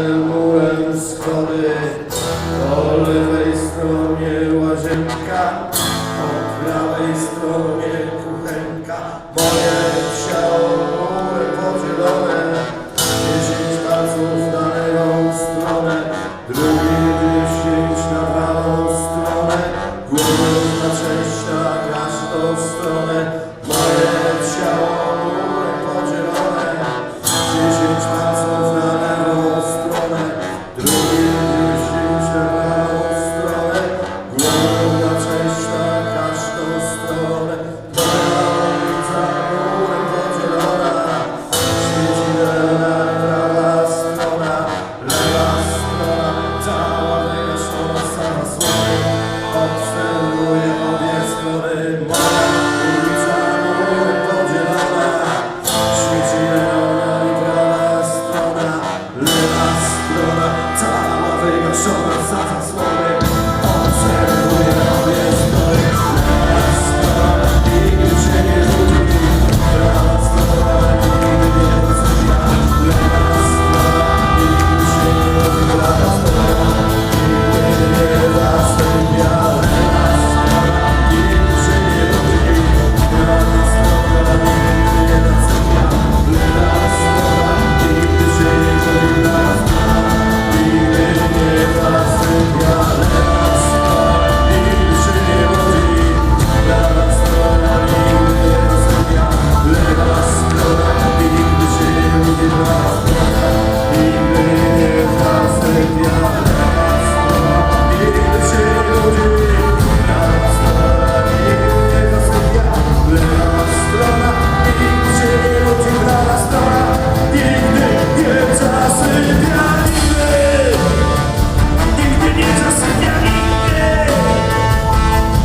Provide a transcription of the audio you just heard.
Byłem schody po lewej stronie łazienka, po prawej stronie kuchenka. Moje ciało były podzielone, dziesięć palców na lewą stronę, drugi dziesięć na prawą stronę, głową na sześć tak, na każdą stronę. Moje ciało God's way.